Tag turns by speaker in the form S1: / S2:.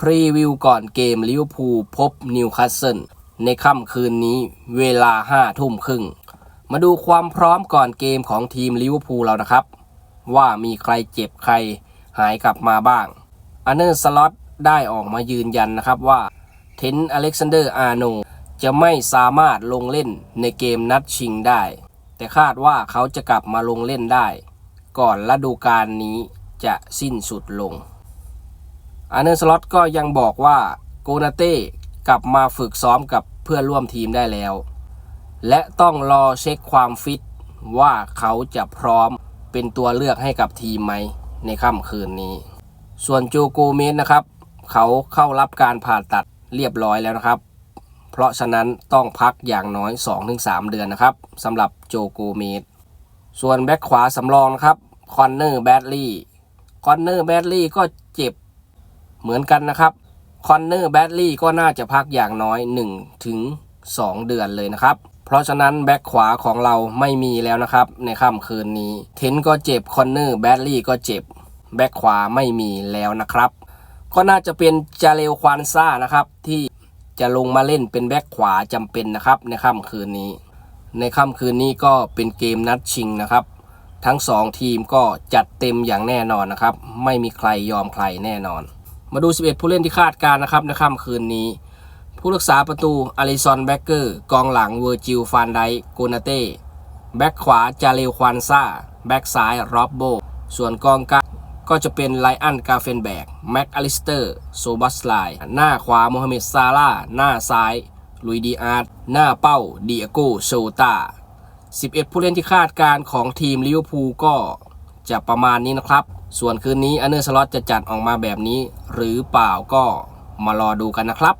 S1: พรีวิวก่อนเกมลิเวอร์พูลพบนิวคาสเซิลในค่ำคืนนี้เวลา5ทุ่มครึ่ง มาดูความพร้อมก่อนเกมของทีมลิเวอร์พูลเรานะครับ ว่ามีใครเจ็บใครหายกลับมาบ้างอันเนอร์สล็อตได้ออกมายืนยันนะครับว่าเทนอเล็กซานเดอร์อาร์โนจะไม่สามารถลงเล่นในเกมนัดชิงได้ แต่คาดว่าเขาจะกลับมาลงเล่นได้ ก่อนฤดูกาลนี้จะสิ้นสุดลง อาร์เนอร์สล็อตก็ยังบอกว่าโกนาเต้กลับมาฝึกซ้อมกับเพื่อนร่วมทีมได้แล้ว และต้องรอเช็คความฟิตว่าเขาจะพร้อมเป็นตัวเลือกให้กับทีมไหมในค่ำคืนนี้ ส่วนโจโกเมสนะครับ เขาเข้ารับการผ่าตัดเรียบร้อยแล้วนะครับ เพราะฉะนั้นต้องพักอย่างน้อย 2-3 เดือนนะครับสำหรับโจโกเมสส่วนแบ็คขวาสำรองนะครับคอนเนอร์แบดลี่คอนเนอร์แบดลี่ก็เจ็บ เหมือนกันนะครับคอนเนอร์แบดลี่ก็น่าจะพักอย่างน้อย 1 ถึง 2 เดือนเลยนะครับ เพราะฉะนั้นแบ็คขวาของเราไม่มีแล้วนะครับ ในค่ำคืนนี้ เทนก็เจ็บคอนเนอร์แบดลี่ก็เจ็บแบ็คขวาไม่มีแล้วนะครับ ก็น่าจะเป็นจาเรลควานซ่านะครับที่จะลงมาเล่นเป็นแบ็คขวาจำเป็นนะครับ ในค่ำคืนนี้ ในค่ำคืนนี้ก็เป็นเกมนัดชิงนะครับ ทั้ง 2 ทีมก็จัดเต็มอย่างแน่นอนนะครับ ไม่มีใครยอมใครแน่นอน มาดู 11 ผู้เล่นที่คาดการนะครับในค่ำคืนนี้ ผู้รักษาประตูอลิซอนแบ็กเกอร์กองหลังเวอร์จิลฟานไดโกนาเต้แบ็กขวาจาเรลควานซาแบ็กซ้ายร็อบโบ ส่วนกองกลางก็จะเป็นไลอันกาเฟนแบกแม็กอลิสเตอร์โซบัสไลหน้าขวาโมฮัมเหม็ดซาร่าหน้าซ้ายลุยดีอาร์ตหน้าเป้าดิเอโกโซตา11 ผู้เล่นที่คาดการของทีมลิเวอร์พูลก็จะประมาณนี้นะครับ ส่วนคืนนี้อันเนอร์สล็อตจะจัดออกมาแบบนี้หรือเปล่าก็มารอดูกันนะครับ